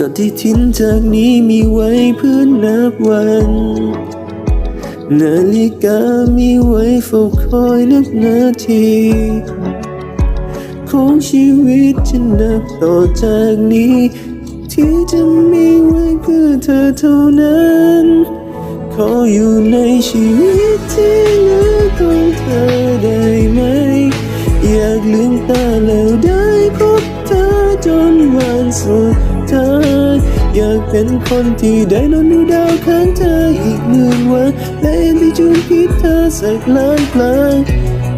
ดอกที่ทิ้นจากนี้มีไว้เพื่อนับวัน นาฬิกามีไว้เฝ้าคอยนับนาที ของชีวิตจะนับต่อจากนี้ ที่จะมีไว้เพื่อเธอเท่านั้น ขออยู่ในชีวิตที่เหลือของเธอได้ไหม อยากลืมตาแล้วได้พบเธอจนวันสุดท้าย อยากเป็นคนที่ได้นอนดูดาวข้างเธออีกหมื่นวัน และเอ็นที่จูนพิษเธอสักล้านครั้ง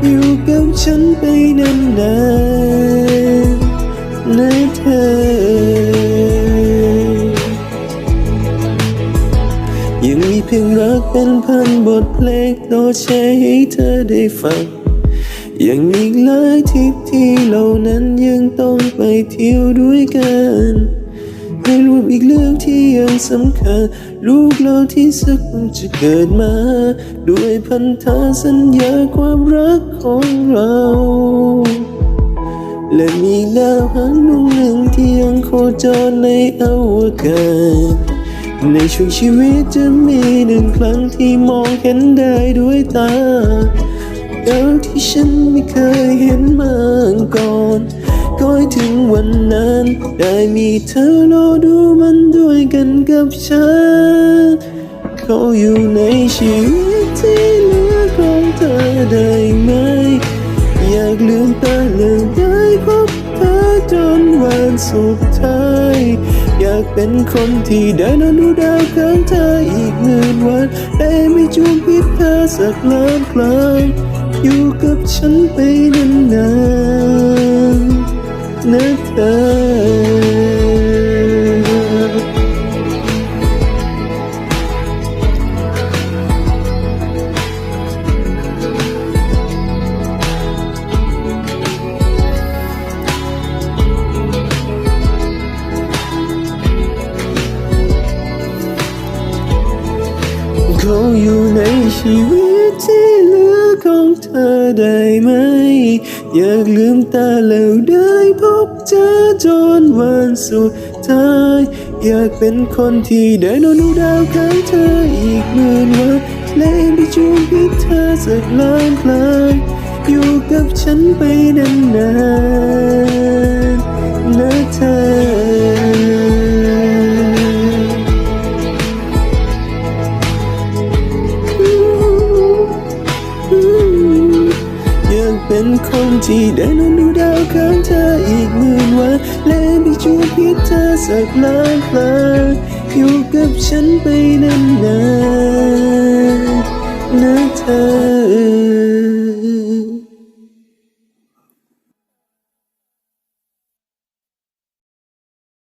อยู่กับฉันไปนานๆนะเธอยังมีเพลงรักเป็นพันบทเพลงโดแชร์ให้เธอได้ฟัง ยังมีอีกหลายทริปที่เรานั้นยังต้องไปเที่ยวด้วยกัน ให้รวมอีกเรื่องที่ยังสำคัญ ลูกเราที่สักวันจะเกิดมา ด้วยพันธสัญญาความรักของเรา และมีดาวหางดวงหนึ่งที่ยังโคจรในอวกาศในช่วงชีวิตจะมีหนึ่งครั้งที่มองเห็นได้ด้วยตาดาวที่ฉันไม่เคยเห็นมาก่อน ถึงวันนั้น ได้มีเธอรอดูมันด้วยกันกับฉัน เขาอยู่ในชีวิตที่เหลือของเธอได้ไหม อยากลืมตาเลยได้พบเธอจนวันสุดท้าย อยากเป็นคนที่ได้นอนดูดาวข้างเธออีกหมื่นวัน ได้ไม่จูบพิษเธอสักล้านครั้งอยู่กับฉันไปนานๆ นะเธอเขาอยู่ในชีวิตที่เหลื อยากลืมตาแล้วได้พบเจอจนวันสุดท้ายอยากเป็นคนที่ได้นอนดูดาวข้างเธออีกหมื่นวันและไปจูบพิษเธอสักล้านครั้งอยู่กับฉันไปนานๆนะเธอ ที่ได้นอนดูดาวข้างเธออีกหมื่นวัน และไปจูบพิษเธอสักล้านครั้งอยู่กับฉันไปนานๆนะเธอ